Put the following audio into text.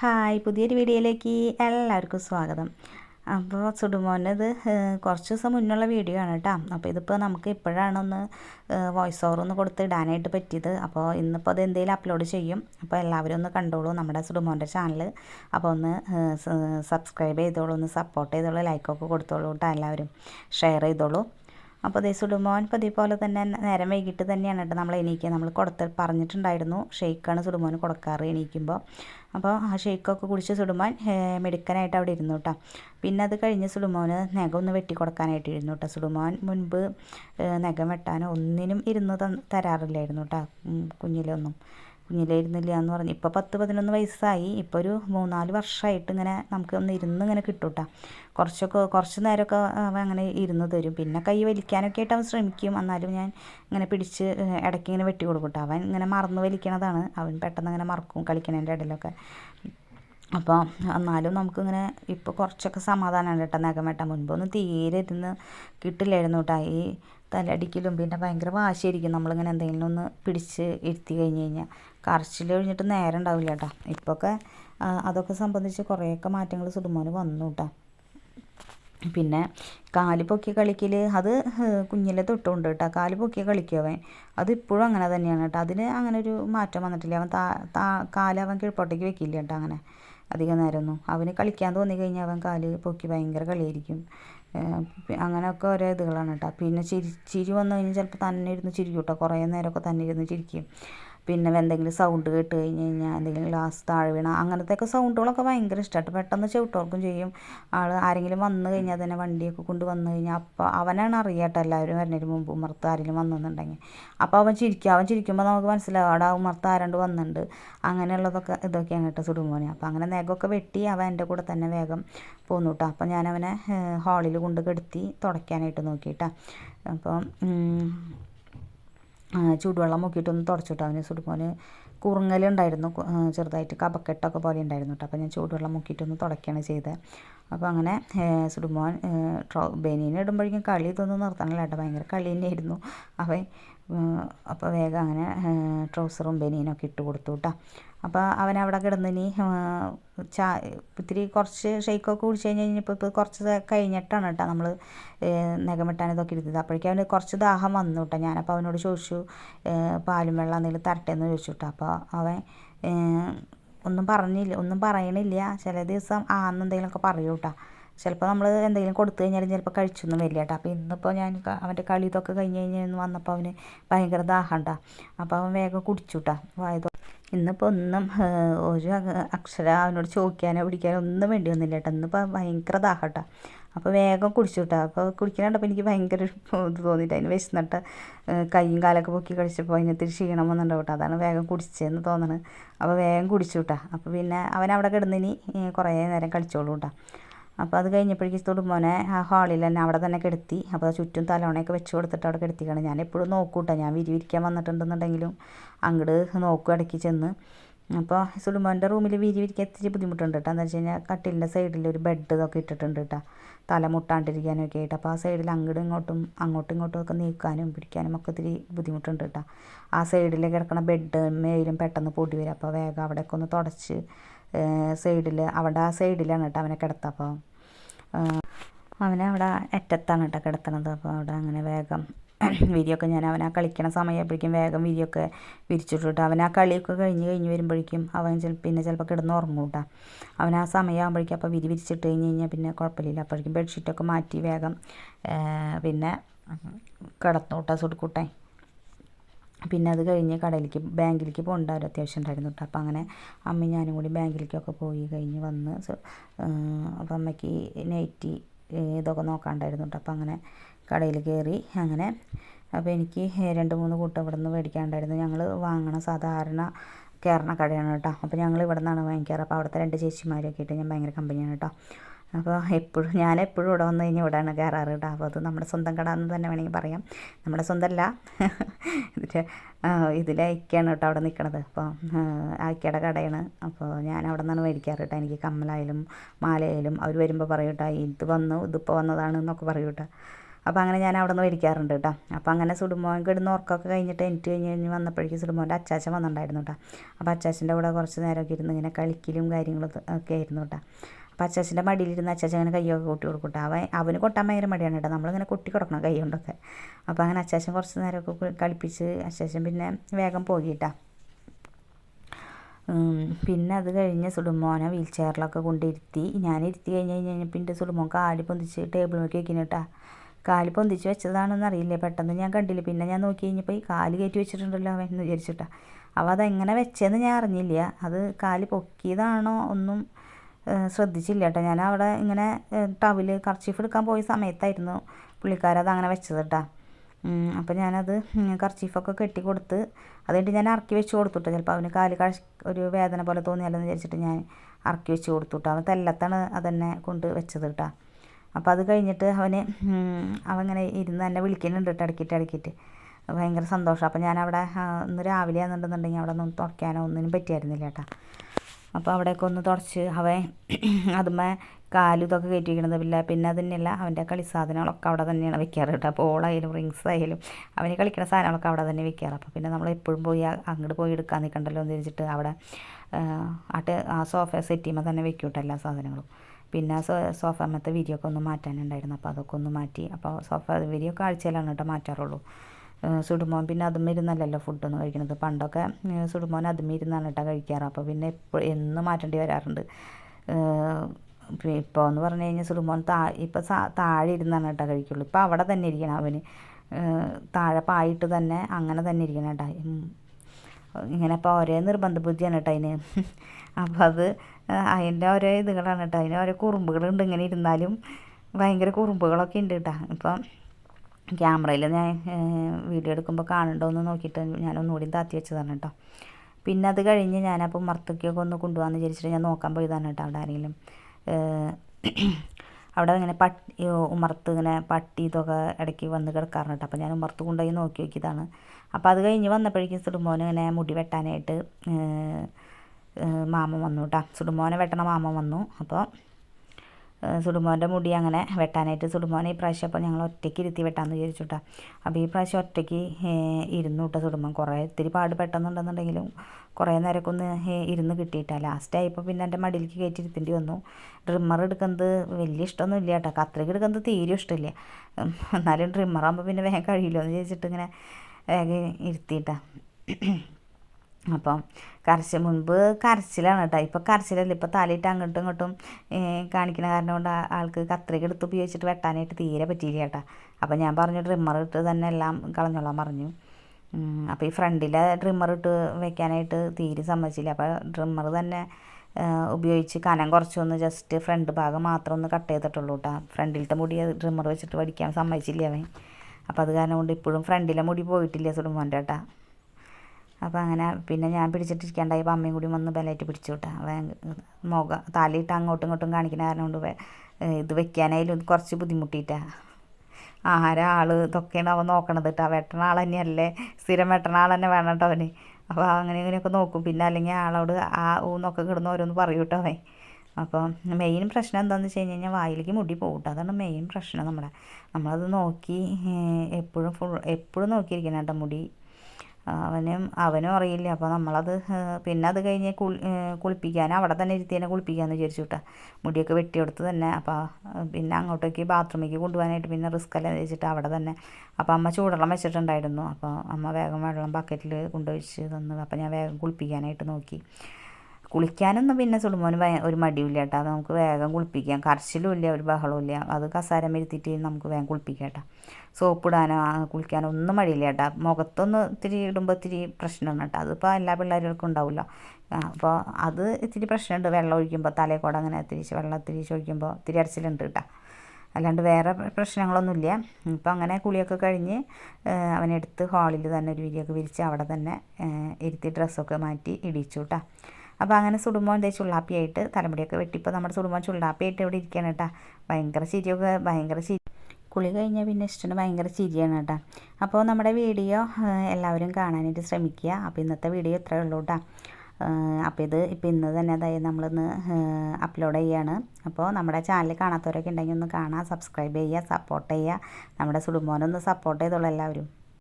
Hi പുതിയൊരു വീഡിയോയിലേക്ക് എല്ലാവർക്കും സ്വാഗതം. അപ്പോൾ സുഡുമോനത് കുറച്ച് ദിവസം മുന്നുള്ള വീഡിയോ ആണ് കേട്ടോ. അപ്പോൾ ഇതിപ്പോൾ നമുക്ക് ഇപ്പോഴാണ് ഒന്ന് വോയിസ് ഓവർ ഒന്ന് കൊടുത്ത് ഇടാനായിട്ട് പറ്റിയത്. അപ്പോൾ ഇന്നിപ്പോൾ അത് എന്തെങ്കിലും അപ്ലോഡ് ചെയ്യും. അപ്പോൾ എല്ലാവരും ഒന്ന് കണ്ടോളൂ നമ്മുടെ സുഡുമോന്റെ ചാനൽ അപ്പോൾ ഒന്ന് സബ്സ്ക്രൈബ് ചെയ്തോളൂ ഒന്ന് സപ്പോർട്ട് ചെയ്തോളൂ ലൈക്കൊക്കെ കൊടുത്തോളൂ കേട്ടോ എല്ലാവരും. ഷെയർ ചെയ്തോളൂ. അപ്പോൾ ദേ സുഡുമോൻ പതിവ് പോലെ തന്നെ നേരം വൈകിട്ട് തന്നെയാണ് കേട്ടോ നമ്മൾ എണീക്കുക. നമ്മൾ കൊടുത്ത് പറഞ്ഞിട്ടുണ്ടായിരുന്നു ഷെയ്ക്കാണ് സുഡുമോന് കൊടുക്കാറ് എണീക്കുമ്പോൾ അപ്പോൾ ആ ഷെയ്ക്കൊക്കെ കുടിച്ച് സുഡുമോൻ മെടുക്കാനായിട്ട് അവിടെ ഇരുന്നു കേട്ടോ. പിന്നെ അത് കഴിഞ്ഞ് സുഡുമോന് നഖം ഒന്ന് വെട്ടി കൊടുക്കാനായിട്ട് ഇരുന്നു കേട്ടോ. സുഡുമോൻ മുൻപ് നഖം വെട്ടാനോ ഒന്നിനും ഇരുന്ന് തരാറില്ലായിരുന്നു കേട്ടോ. കുഞ്ഞിലൊന്നും. കുഞ്ഞിലിരുന്നില്ല എന്ന് പറഞ്ഞു. ഇപ്പോൾ പത്ത് പതിനൊന്ന് വയസ്സായി. ഇപ്പോൾ ഒരു മൂന്നാൽ വർഷമായിട്ട് ഇങ്ങനെ നമുക്ക് ഒന്ന് ഇരുന്ന് ഇങ്ങനെ കിട്ടൂട്ടാ. കുറച്ചൊക്കെ കുറച്ച് നേരമൊക്കെ അവൻ അങ്ങനെ ഇരുന്ന് തരും. പിന്നെ കൈ വലിക്കാനൊക്കെ ആയിട്ട് അവൻ ശ്രമിക്കും. എന്നാലും ഞാൻ ഇങ്ങനെ പിടിച്ച് ഇടയ്ക്ക് ഇങ്ങനെ വെട്ടി കൊടുക്കട്ടെ. അവൻ ഇങ്ങനെ മറന്ന് വലിക്കണതാണ്. അവൻ പെട്ടെന്ന് അങ്ങനെ മറക്കും കളിക്കണതിന്റെ ഇടയിലൊക്കെ. അപ്പോൾ എന്നാലും നമുക്കിങ്ങനെ ഇപ്പോൾ കുറച്ചൊക്കെ സമാധാനമാണ് കേട്ടോ നഖം വെട്ടാൻ. മുൻപൊന്നും തീരെ ഇരുന്ന് കിട്ടില്ലായിരുന്നു കേട്ടോ. ഈ തലടിക്കലും പിന്നെ ഭയങ്കര വാശിയായിരിക്കും. നമ്മളിങ്ങനെ എന്തെങ്കിലും ഒന്ന് പിടിച്ച് ഇരുത്തി കഴിഞ്ഞ് കഴിഞ്ഞാൽ കറച്ചിൽ കഴിഞ്ഞിട്ട് നേരം ഉണ്ടാവില്ല കേട്ടോ ഇപ്പോഴൊക്കെ അതൊക്കെ സംബന്ധിച്ച് കുറേയൊക്കെ മാറ്റങ്ങൾ സുടുമോന് വന്നു കേട്ടോ പിന്നെ കാൽ പൊക്കി കളിക്കൽ അത് കുഞ്ഞിലെ തൊട്ടുണ്ട് കേട്ടോ കാൽ പൊക്കി കളിക്കും അവൻ. അത് ഇപ്പോഴും അങ്ങനെ തന്നെയാണ് കേട്ടോ അതിന് അങ്ങനെ ഒരു മാറ്റം വന്നിട്ടില്ല. അവൻ താ താ കാൽ അവൻ കീഴ്പോട്ടേക്ക് വെക്കില്ല കേട്ടോ അങ്ങനെ അധികം നേരമൊന്നും. അവന് കളിക്കാൻ തോന്നി കഴിഞ്ഞാൽ അവൻ കാൽ പൊക്കി ഭയങ്കര കളിയായിരിക്കും. അങ്ങനെയൊക്കെ ഓരോ ഇതുകളാണ് കേട്ടോ പിന്നെ ചിരി ചിരി വന്നു കഴിഞ്ഞാൽ ചിലപ്പോൾ തന്നെ ഇരുന്ന് ചിരിക്കും കേട്ടോ കുറേ നേരമൊക്കെ തന്നെ ഇരുന്ന് ചിരിക്കും. പിന്നെ എന്തെങ്കിലും സൗണ്ട് കേട്ട് കഴിഞ്ഞ് കഴിഞ്ഞാൽ എന്തെങ്കിലും ഗ്ലാസ് താഴെ വീണ അങ്ങനത്തെയൊക്കെ സൗണ്ടുകളൊക്കെ ഭയങ്കര ഇഷ്ടമായിട്ട് പെട്ടെന്ന് ചവിട്ടോർക്കും ചെയ്യും. ആൾ ആരെങ്കിലും വന്നു കഴിഞ്ഞാൽ തന്നെ വണ്ടിയൊക്കെ കൊണ്ട് വന്നു കഴിഞ്ഞാൽ അപ്പോൾ അവനാണ് അറിയാട്ടോ എല്ലാവരും വരുന്നതിന് മുമ്പ് ഉമ്മർത്ത് ആരെങ്കിലും വന്നെന്നുണ്ടെങ്കിൽ അപ്പോൾ അവൻ ചിരിക്കും. അവൻ ചിരിക്കുമ്പോൾ നമുക്ക് മനസ്സിലാവും അവിടെ ഉമ്മർത്ത് ആരണ്ട് വന്നിട്ടുണ്ട് അങ്ങനെയുള്ളതൊക്കെ ഇതൊക്കെയാണ് കേട്ടോ സുടുമോനെ അപ്പോൾ അങ്ങനെ നഖമൊക്കെ വെട്ടി അവൻ എന്റെ കൂടെ തന്നെ വേഗം പോന്നു കേട്ടോ അപ്പോൾ ഞാൻ അവനെ ഹാളിൽ കൊണ്ട് കെടുത്തി തുടയ്ക്കാനായിട്ട് നോക്കിയിട്ടാ അപ്പോൾ ചൂടുവെള്ളം മുക്കിയിട്ടൊന്ന് തുടച്ചിട്ട്. അവന് സുടുമോന് കുറുങ്ങലുണ്ടായിരുന്നു ചെറുതായിട്ട് കപക്കെട്ടൊക്കെ പോലെ ഉണ്ടായിരുന്നു കേട്ടോ അപ്പോൾ ഞാൻ ചൂടുവെള്ളം മുക്കിയിട്ടൊന്ന് തുടയ്ക്കുകയാണ് ചെയ്തത് അപ്പോൾ അങ്ങനെ സുടുമോൻ ട്രൗ ബനീന് ഇടുമ്പോഴേക്കും കളി ഇതൊന്നും നിർത്തണമല്ല കേട്ടോ ഭയങ്കര കളി തന്നെയായിരുന്നു. അവൻ അപ്പോൾ വേഗം അങ്ങനെ ട്രൗസറും ബനീനൊക്കെ ഇട്ട് കൊടുത്തു കേട്ടോ അപ്പോൾ അവൻ അവിടെ കിടന്നിനി ചാ ഇത്തിരി കുറച്ച് ഷെയ്ക്കൊക്കെ കുടിച്ച് കഴിഞ്ഞ് കഴിഞ്ഞപ്പോൾ ഇപ്പോൾ കുറച്ച് കഴിഞ്ഞിട്ടാണ് കേട്ടോ നമ്മൾ നഖമിട്ടാൻ ഇതൊക്കെ ഇരുത്തിയത് അപ്പോഴേക്കും അവന് കുറച്ച് ദാഹം വന്നു കേട്ടോ ഞാനപ്പോൾ അവനോട് ചോദിച്ചു പാലും വെള്ളം എന്തെങ്കിലും തരട്ടെ എന്ന് ചോദിച്ചു കേട്ടോ അപ്പോൾ അവൻ ഒന്നും പറഞ്ഞില്ല ഒന്നും പറയണില്ല. ചില ദിവസം ആ എന്നെന്തെങ്കിലുമൊക്കെ പറയൂ കേട്ടോ ചിലപ്പോൾ നമ്മൾ എന്തെങ്കിലും കൊടുത്തു കഴിഞ്ഞാലും ചിലപ്പോൾ കഴിച്ചൊന്നും വരില്ല കേട്ടോ അപ്പോൾ ഇന്നിപ്പോൾ ഞാൻ അവന്റെ കളി ഇതൊക്കെ കഴിഞ്ഞ് കഴിഞ്ഞ് വന്നപ്പോൾ അവന് ഭയങ്കര ദാഹം ഉണ്ടാ അപ്പോൾ അവൻ വേഗം കുടിച്ചു കേട്ടോ വായത് ഇന്നിപ്പോൾ ഒന്നും ഒരു അക്ഷരം അവനോട് ചോദിക്കാനോ പിടിക്കാനോ ഒന്നും വേണ്ടി വന്നില്ല കേട്ടോ ഇന്നിപ്പോൾ ഭയങ്കര ദാഹം കേട്ടോ അപ്പോൾ വേഗം കുടിച്ചു കേട്ടോ അപ്പോൾ കുടിക്കാനുണ്ടപ്പോൾ എനിക്ക് ഭയങ്കര ഇത് തോന്നിയിട്ട് അതിന് വിശന്നിട്ട് കൈയും കാലൊക്കെ പൊക്കി കഴിച്ചപ്പോൾ അതിന് ഇത്തിരി ക്ഷീണം വന്നിട്ടുണ്ടാവും കേട്ടോ അതാണ് വേഗം കുടിച്ചതെന്ന് തോന്നണത് അപ്പോൾ വേഗം കുടിച്ചു കേട്ടോ അപ്പോൾ പിന്നെ അവൻ അവിടെ കിടന്നിനി കുറേ നേരം കളിച്ചോളൂ കേട്ടോ അപ്പോൾ അത് കഴിഞ്ഞപ്പോഴേക്കും മോനെ ആ ഹാളിൽ തന്നെ അവിടെ തന്നെ കിടത്തി. അപ്പോൾ ചുറ്റും തലോണയൊക്കെ വെച്ച് കൊടുത്തിട്ട് അവിടെ കിടത്തിക്കണം. ഞാൻ എപ്പോഴും നോക്കൂട്ടോ ഞാൻ വിരിവിരിക്കാൻ വന്നിട്ടുണ്ടെന്നുണ്ടെങ്കിലും അങ്ങോട്ട് നോക്കും ഇടയ്ക്ക് ചെന്ന്. അപ്പോൾ സുലുമോന്റെ റൂമിൽ വിരി വിരിക്കാൻ ഇത്തിരി ബുദ്ധിമുട്ടുണ്ട് കേട്ടോ എന്താ വെച്ച് കഴിഞ്ഞാൽ കട്ടിലിന്റെ സൈഡിൽ ഒരു ബെഡ് ഇതൊക്കെ ഇട്ടിട്ടുണ്ട് കേട്ടോ തല മുട്ടാണ്ടിരിക്കാനൊക്കെ ആയിട്ട്. അപ്പോൾ ആ സൈഡിൽ അങ്ങോട്ടും ഇങ്ങോട്ടും അങ്ങോട്ടും ഇങ്ങോട്ടും ഒക്കെ നീക്കാനും പിടിക്കാനും ഒക്കെ ഇത്തിരി ബുദ്ധിമുട്ടുണ്ട് കേട്ടോ ആ സൈഡിൽ കിടക്കുന്ന ബെഡ് മേലും പെട്ടെന്ന് പൊടി വരും. അപ്പോൾ വേഗം അവിടെയൊക്കെ ഒന്ന് തുടച്ച് സൈഡിൽ അവിടെ ആ സൈഡിലാണ് കേട്ടോ അവനെ കിടത്തുക അപ്പോൾ അവനെ അവിടെ അറ്റത്താണ് കേട്ടോ കിടത്തണത് അപ്പോൾ അവിടെ അങ്ങനെ വേഗം വിരിയൊക്കെ ഞാൻ അവനെ കളിക്കണ സമയമായപ്പോഴേക്കും വേഗം വിരിയൊക്കെ വിരിച്ചിട്ടിട്ട് അവൻ ആ കളിയൊക്കെ കഴിഞ്ഞ് കഴിഞ്ഞ് വരുമ്പോഴേക്കും അവൻ ചില പിന്നെ ചിലപ്പോൾ കിടന്ന് ഉറങ്ങും കേട്ടോ. അവൻ ആ സമയമാകുമ്പോഴേക്കും അപ്പോൾ വിരി വിരിച്ചിട്ട് കഴിഞ്ഞ് കഴിഞ്ഞാൽ പിന്നെ കുഴപ്പമില്ല അപ്പോഴേക്കും ബെഡ്ഷീറ്റൊക്കെ മാറ്റി വേഗം പിന്നെ കിടന്നു കേട്ടോ പിന്നെ അത് കഴിഞ്ഞ് കടയിലേക്ക് ബാങ്കിലേക്ക് പോകേണ്ട ഒരു അത്യാവശ്യം ഉണ്ടായിരുന്നു കേട്ടോ. അപ്പം അങ്ങനെ അമ്മയും ഞാനും കൂടി ബാങ്കിലേക്കൊക്കെ പോയി കഴിഞ്ഞ് വന്ന് അപ്പം അമ്മയ്ക്ക് നൈറ്റി ഇതൊക്കെ നോക്കാണ്ടായിരുന്നു കേട്ടോ. അപ്പം അങ്ങനെ കടയിൽ കയറി അങ്ങനെ അപ്പോൾ എനിക്ക് രണ്ട് മൂന്ന് കൂട്ടം ഇവിടെ നിന്ന് മേടിക്കാണ്ടായിരുന്നു. ഞങ്ങൾ വാങ്ങണ സാധാരണ കയറണ കടയാണ് കേട്ടോ. അപ്പോൾ ഞങ്ങൾ ഇവിടെ നിന്നാണ് വാങ്ങിക്കാറ്. അപ്പോൾ അവിടുത്തെ രണ്ട് ചേച്ചിമാരൊക്കെ ആയിട്ട് ഞാൻ ഭയങ്കര കമ്പനിയാണ് കേട്ടോ. അപ്പോൾ എപ്പോഴും ഞാൻ എപ്പോഴും ഇവിടെ വന്നു കഴിഞ്ഞാൽ ഇവിടെയാണ് കയറാറ് കേട്ടോ. അപ്പോൾ അത് നമ്മുടെ സ്വന്തം കട എന്ന് തന്നെ വേണമെങ്കിൽ പറയാം. നമ്മുടെ സ്വന്തമല്ല. എന്നിട്ട് ഇതിലെ ഐക്കയാണ് കേട്ടോ അവിടെ നിൽക്കണത്. അപ്പോൾ ഐക്കയുടെ കടയാണ്. അപ്പോൾ ഞാൻ അവിടെ നിന്നാണ് മേടിക്കാറ് കേട്ടോ. എനിക്ക് കമ്മലായാലും മാലയായാലും അവർ വരുമ്പോൾ പറയും കേട്ടോ ഇത് വന്നു ഇതിപ്പോൾ വന്നതാണ് എന്നൊക്കെ പറയും കേട്ടോ. അപ്പോൾ അങ്ങനെ ഞാൻ അവിടെ നിന്ന് മേടിക്കാറുണ്ട് കേട്ടോ. അപ്പോൾ അങ്ങനെ സുടുമോൻ കിടന്ന് ഉറക്കമൊക്കെ കഴിഞ്ഞിട്ട് എനിക്ക് കഴിഞ്ഞ് കഴിഞ്ഞ് വന്നപ്പോഴേക്കും സുടുമോന്റെ അച്ചാച്ചൻ വന്നിട്ടുണ്ടായിരുന്നു കേട്ടോ. അപ്പോൾ അച്ചാച്ചന്റെ കൂടെ കുറച്ച് നേരമൊക്കെ ഇരുന്ന് ഇങ്ങനെ കളിക്കലും കാര്യങ്ങളും ഒക്കെ ആയിരുന്നു കേട്ടോ. അപ്പോൾ അച്ചാച്ചന്റെ മടിയിലിരുന്ന് അച്ചാച്ചൻ അങ്ങനെ കയ്യൊക്കെ കൊട്ടി കൊടുക്കും കേട്ടോ. അവൻ അവന് കൊട്ടാൻ ഭയങ്കര മടിയാണ് കേട്ടോ. നമ്മളിങ്ങനെ കൊട്ടി കൊടുക്കണം കൈ കൊണ്ടൊക്കെ അപ്പോൾ അങ്ങനെ അച്ചാച്ചൻ കുറച്ച് നേരമൊക്കെ കളിപ്പിച്ച് അച്ചാച്ചൻ പിന്നെ വേഗം പോയി കേട്ടോ. പിന്നെ അത് കഴിഞ്ഞ് സുടുമോനെ വീൽ ചെയറിലൊക്കെ കൊണ്ടിരുത്തി. ഞാൻ ഇരുത്തി കഴിഞ്ഞ് കഴിഞ്ഞാൽ പിന്നെ സുടുമോൻ കാൽ പൊന്തിച്ച് ടേബിൾ നോക്കി വെക്കുന്നു കേട്ടോ. കാൽ പൊന്തിച്ച് വെച്ചതാണെന്ന് അറിയില്ല? പെട്ടെന്ന് ഞാൻ കണ്ടില്ല. പിന്നെ ഞാൻ നോക്കി കഴിഞ്ഞപ്പോൾ ഈ കാൽ കയറ്റി വെച്ചിട്ടുണ്ടല്ലോ അവൻ എന്ന് വിചാരിച്ചിട്ടാ അപ്പോൾ അതെങ്ങനെ വെച്ചതെന്ന് ഞാൻ അറിഞ്ഞില്ല. അത് കാൽ പൊക്കിയതാണോ ഒന്നും ശ്രദ്ധിച്ചില്ല കേട്ടോ. ഞാൻ അവിടെ ഇങ്ങനെ ടവൽ കർച്ചീഫ് എടുക്കാൻ പോയ സമയത്തായിരുന്നു പുള്ളിക്കാരത് അങ്ങനെ വെച്ചത് കേട്ടോ. അപ്പോൾ ഞാനത് കർച്ചീഫൊക്കെ കെട്ടി കൊടുത്ത് അതുകൊണ്ട് ഞാൻ ഇറക്കി വെച്ച് കൊടുത്തുട്ടോ ചിലപ്പോൾ അവന് കാൽ കഴി ഒരു വേദന പോലെ തോന്നിയാലെന്ന് വിചാരിച്ചിട്ട് ഞാൻ ഇറക്കി വെച്ച് കൊടുത്തുട്ടോ അവൻ തെല്ലത്താണ് അതെന്നെ കൊണ്ട് വെച്ചത് കേട്ടോ. അപ്പോൾ അത് കഴിഞ്ഞിട്ട് അവന് അവങ്ങനെ ഇരുന്ന് എന്നെ വിളിക്കുന്നുണ്ട് കേട്ടോ ഇടയ്ക്കിട്ട് ഇടയ്ക്കിട്ട്. ഭയങ്കര സന്തോഷം. അപ്പോൾ ഞാൻ അവിടെ ഇന്ന് രാവിലെ ആണെന്നുണ്ടെന്നുണ്ടെങ്കിൽ അവിടെ ഒന്നും തുടക്കാനോ ഒന്നിനും പറ്റിയായിരുന്നില്ല കേട്ടോ. അപ്പോൾ അവിടെയൊക്കെ ഒന്ന് തുടച്ച് അവൻ അതുമ്മേ കാലും ഇതൊക്കെ കയറ്റിയിരിക്കണത് പിന്നെ പിന്നെ അതിനല്ല അവന്റെ കളി സാധനങ്ങളൊക്കെ അവിടെ തന്നെയാണ് വെക്കാറ് കേട്ടോ. ബോളായാലും റിങ്സ് ആയാലും അവന് കളിക്കുന്ന സാധനങ്ങളൊക്കെ അവിടെ തന്നെ വെക്കാറ്. അപ്പോൾ പിന്നെ നമ്മൾ എപ്പോഴും പോയി അങ്ങോട്ട് പോയി എടുക്കാൻ നിൽക്കണ്ടല്ലോ എന്ന് വെച്ചിട്ട് അവിടെ ആട്ട് ആ സോഫ സെറ്റ് ചെയ്യുമ്പോൾ തന്നെ വെക്കും കേട്ടോ എല്ലാ സാധനങ്ങളും. പിന്നെ സോഫമത്തെ വിരിയൊക്കെ ഒന്ന് മാറ്റാനുണ്ടായിരുന്നു. അപ്പോൾ അതൊക്കെ ഒന്ന് മാറ്റി. അപ്പോൾ സോഫ വിരിയൊക്കെ ആഴ്ചയിലാണ് കേട്ടോ മാറ്റാറുള്ളൂ. സുടുമോൻ പിന്നെ അതും ഇരുന്നല്ലല്ലോ ഫുഡൊന്നും കഴിക്കുന്നത് പണ്ടൊക്കെ സുടുമോൻ അതും ഇരുന്നാണ് കേട്ടോ കഴിക്കാറ്. അപ്പോൾ പിന്നെ ഇപ്പോൾ എന്ന് മാറ്റേണ്ടി വരാറുണ്ട്. ഇപ്പോൾ എന്ന് പറഞ്ഞു കഴിഞ്ഞാൽ സുടുമോൻ താ ഇപ്പോൾ താഴെ ഇരുന്നാണ് കേട്ടോ കഴിക്കുള്ളൂ. ഇപ്പോൾ അവിടെ തന്നെ ഇരിക്കണം അവന്. താഴെ പായിട്ട് തന്നെ അങ്ങനെ തന്നെ ഇരിക്കണം കേട്ടോ ഇങ്ങനെ ഇപ്പോൾ ഒരേ നിർബന്ധ ബുദ്ധിയാണ് കേട്ടോ അതിന് അപ്പോൾ അത് അതിന്റെ ഓരോ ഇതുകളാണ് കേട്ടോ അതിന് ഓരോ കുറുമ്പുകളുണ്ട്. ഇങ്ങനെ ഇരുന്നാലും ഭയങ്കര കുറുമ്പുകളൊക്കെ ഉണ്ട് കേട്ടോ ഇപ്പം ക്യാമറയിൽ ഞാൻ വീഡിയോ എടുക്കുമ്പോൾ കാണണ്ടോ എന്ന് നോക്കിയിട്ട് ഞാൻ ഒന്നുകൂടി താത്തി വെച്ചതാണ് കേട്ടോ. പിന്നെ അത് കഴിഞ്ഞ് ഞാനപ്പോൾ മർത്തക്കൊക്കെ ഒന്ന് കൊണ്ടുപോകാമെന്ന് വിചാരിച്ചിട്ട് ഞാൻ നോക്കാൻ പോയതാണ് കേട്ടോ അവിടെ ആരെങ്കിലും. അവിടെ ഇങ്ങനെ പട്ടി ഉമർത്ത് ഇങ്ങനെ പട്ടി ഇതൊക്കെ ഇടയ്ക്ക് വന്ന് കിടക്കാറുണ്ട് കേട്ടോ. അപ്പോൾ ഞാൻ ഉമർത്ത് കൊണ്ടുപോയി നോക്കി നോക്കിയതാണ്. അപ്പോൾ അത് കഴിഞ്ഞ് വന്നപ്പോഴേക്കും സുടുമോന് ഇങ്ങനെ മുടി വെട്ടാനായിട്ട് മാമ വന്നു കേട്ടോ. സുടുമോനെ വെട്ടണ മാമ വന്നു. അപ്പോൾ സുടുമോന്റെ മുടി അങ്ങനെ വെട്ടാനായിട്ട് സുടുമോനെ ഈ പ്രാവശ്യം അപ്പോൾ ഞങ്ങൾ ഒറ്റയ്ക്ക് ഇരുത്തി വെട്ടാമെന്ന് വിചാരിച്ചു കേട്ടോ അപ്പോൾ ഈ പ്രാവശ്യം ഒറ്റയ്ക്ക് ഇരുന്നു കേട്ടോ സുടുമോൻ. കുറേ ഇത്തിരി പാട് പെട്ടെന്നുണ്ടെന്നുണ്ടെങ്കിലും കുറേ നേരമൊക്കെ ഒന്ന് ഇരുന്ന് കിട്ടിയിട്ടാ. ലാസ്റ്റ് ആയപ്പോൾ പിന്നെ എന്റെ മടിയിലേക്ക് കയറ്റി ഇരുത്തേണ്ടി വന്നു. ട്രിമ്മർ എടുക്കുന്നത് വലിയ ഇഷ്ടമൊന്നും ഇല്ല കേട്ടോ. കത്രിക എടുക്കുന്നത് തീരെ ഇഷ്ടമില്ല. എന്നാലും ഡ്രിമ്മറാകുമ്പോൾ പിന്നെ വേഗം കഴിയില്ലോ എന്ന് ചോദിച്ചിട്ട് ഇങ്ങനെ വേഗം ഇരുത്തിയിട്ടാ. അപ്പം കരച്ചിൽ മുൻപ് കരച്ചിലാണ് കേട്ടോ. ഇപ്പോൾ കരച്ചിലല്ല? ഇപ്പോൾ തലയിട്ട് അങ്ങോട്ടും ഇങ്ങോട്ടും കാണിക്കുന്ന കാരണം കൊണ്ട് ആൾക്ക് കത്രിക എടുത്ത് ഉപയോഗിച്ചിട്ട് വെട്ടാനായിട്ട് തീരെ പറ്റിയില്ല കേട്ടോ. അപ്പോൾ ഞാൻ പറഞ്ഞു ട്രിമ്മർ ഇട്ട് തന്നെ എല്ലാം കളഞ്ഞോളാൻ പറഞ്ഞു. അപ്പോൾ ഈ ഫ്രണ്ടിലെ ട്രിമ്മർ ഇട്ട് വെക്കാനായിട്ട് തീരെ സമ്മതിച്ചില്ല. അപ്പോൾ ട്രിമ്മർ തന്നെ ഉപയോഗിച്ച് കനം കുറച്ചൊന്ന് ജസ്റ്റ് ഫ്രണ്ട് ഭാഗം മാത്രം ഒന്ന് കട്ട് ചെയ്തിട്ടുള്ളൂ കേട്ടോ. ഫ്രണ്ടിലത്തെ മുടി ട്രിമ്മർ വെച്ചിട്ട് പഠിക്കാൻ സമ്മതിച്ചില്ല അവൻ. അപ്പോൾ അത് കാരണം കൊണ്ട് ഇപ്പോഴും ഫ്രണ്ടിലെ മുടി പോയിട്ടില്ല സുടുമോന്റെ കേട്ടാ അപ്പോൾ അങ്ങനെ പിന്നെ ഞാൻ പിടിച്ചിട്ടിരിക്കാണ്ടായപ്പോൾ അമ്മയും കൂടി വന്ന് ബലമായിട്ട് പിടിച്ചു വിട്ടാ മുഖം തലയിട്ട് അങ്ങോട്ടും ഇങ്ങോട്ടും കാണിക്കുന്ന കാരണം കൊണ്ട് ഇത് വെക്കാനായാലും കുറച്ച് ബുദ്ധിമുട്ടിയിട്ടാണ് ആരാ ആൾ ഇതൊക്കെയാണ് അവൻ നോക്കണത് കേട്ടോ. വെട്ടണ ആൾ തന്നെയല്ലേ? സ്ഥിരം വെട്ടണ ആൾ തന്നെ വേണം കേട്ടോ അവന്. അപ്പോൾ അങ്ങനെ ഇങ്ങനെയൊക്കെ നോക്കും. പിന്നെ അല്ലെങ്കിൽ ആളോട് ആ ഊന്നൊക്കെ കിടന്ന് ഓരോന്ന് പറയും കേട്ടോ അവൻ. അപ്പോൾ മെയിൻ പ്രശ്നം എന്താണെന്ന് വെച്ച് കഴിഞ്ഞ് കഴിഞ്ഞാൽ വായിലേക്ക് മുടി പോകും അതാണ് മെയിൻ പ്രശ്നം നമ്മുടെ നമ്മളത് നോക്കി എപ്പോഴും ഫുൾ എപ്പോഴും നോക്കിയിരിക്കണം കേട്ടോ മുടി. അവനും അവനും അറിയില്ല. അപ്പോൾ നമ്മളത് പിന്നെ അത് കഴിഞ്ഞ് കുളി കുളിപ്പിക്കാൻ അവിടെ തന്നെ ഇരുത്തി തന്നെ കുളിപ്പിക്കാമെന്ന് വിചാരിച്ചു കേട്ടോ മുടിയൊക്കെ വെട്ടിയെടുത്ത് തന്നെ. അപ്പോൾ പിന്നെ അങ്ങോട്ടേക്ക് ബാത്റൂമിലേക്ക് കൊണ്ടുപോകാനായിട്ട് പിന്നെ റിസ്ക് അല്ല വെച്ചിട്ട് അവിടെ തന്നെ. അപ്പോൾ അമ്മ ചൂടുവെള്ളം വെച്ചിട്ടുണ്ടായിരുന്നു. അപ്പോൾ അമ്മ വേഗം വെള്ളം ബക്കറ്റിൽ കൊണ്ടുവച്ച് തന്നു. അപ്പോൾ ഞാൻ വേഗം കുളിപ്പിക്കാനായിട്ട് നോക്കി. കുളിക്കാനൊന്നും പിന്നെ സുടുമോന് ഒരു മടിയില്ല കേട്ടോ. അത് നമുക്ക് വേഗം കുളിപ്പിക്കാം. കരച്ചിലും ഇല്ല ഒരു ബഹളവും ഇല്ല അത് കസാരം വരുത്തിയിട്ട് നമുക്ക് വേഗം കുളിപ്പിക്കാം കേട്ടോ. സോപ്പ് ഇടാനോ കുളിക്കാനോ ഒന്നും മടിയില്ല കേട്ടോ. മുഖത്തൊന്ന് ഇത്തിരി ഇടുമ്പോൾ ഇത്തിരി പ്രശ്നമാണ് കേട്ടോ. അതിപ്പോൾ എല്ലാ പിള്ളേർക്കും ഉണ്ടാവില്ല അപ്പോൾ അത് ഇത്തിരി പ്രശ്നമുണ്ട്. വെള്ളം ഒഴിക്കുമ്പോൾ തലയിൽ കൂടെ അങ്ങനെ തിരിച്ച് വെള്ളം തിരിച്ച് ഒഴിക്കുമ്പോൾ ഇത്തിരി അരച്ചിലുണ്ട് കേട്ടോ. അല്ലാണ്ട് വേറെ പ്രശ്നങ്ങളൊന്നുമില്ല. ഇപ്പം അങ്ങനെ കുളിയൊക്കെ കഴിഞ്ഞ് അവനെടുത്ത് ഹാളിൽ തന്നെ ഒരു വിരിയൊക്കെ വിരിച്ച് അവിടെ തന്നെ ഇരുത്തി ഡ്രസ്സൊക്കെ മാറ്റി ഇടിച്ചു കേട്ടോ. അപ്പോൾ അങ്ങനെ സുടുമ്പോൾ ദേ ചുള്ളാപ്പിയായിട്ട് തലമുടിയൊക്കെ വെട്ടിപ്പോൾ നമ്മുടെ സുടുമ്പോൾ ചുള്ളാപ്പിയായിട്ട് ഇവിടെ ഇരിക്കുകയാണ് കേട്ടോ. ഭയങ്കര ചിരിയൊക്കെ ഭയങ്കര ചിരി കുളി കഴിഞ്ഞാൽ പിന്നെ ഇഷ്ടം ഭയങ്കര ചിരിയാണ് കേട്ടോ. അപ്പോൾ നമ്മുടെ വീഡിയോ എല്ലാവരും കാണാനായിട്ട് ശ്രമിക്കുക. അപ്പോൾ ഇന്നത്തെ വീഡിയോ ഇത്രയേ ഉള്ളൂ കേട്ടോ. അപ്പോൾ ഇത് ഇപ്പോൾ ഇന്ന് തന്നെ അതായത് നമ്മളിന്ന് അപ്ലോഡ് ചെയ്യാണ് അപ്പോൾ നമ്മുടെ ചാനൽ കാണാത്തവരൊക്കെ ഉണ്ടെങ്കിൽ ഒന്ന് കാണാം സബ്സ്ക്രൈബ് ചെയ്യുക സപ്പോർട്ട് ചെയ്യുക. നമ്മുടെ സുടുമോനൊന്ന് സപ്പോർട്ട് ചെയ്തോളൂ എല്ലാവരും.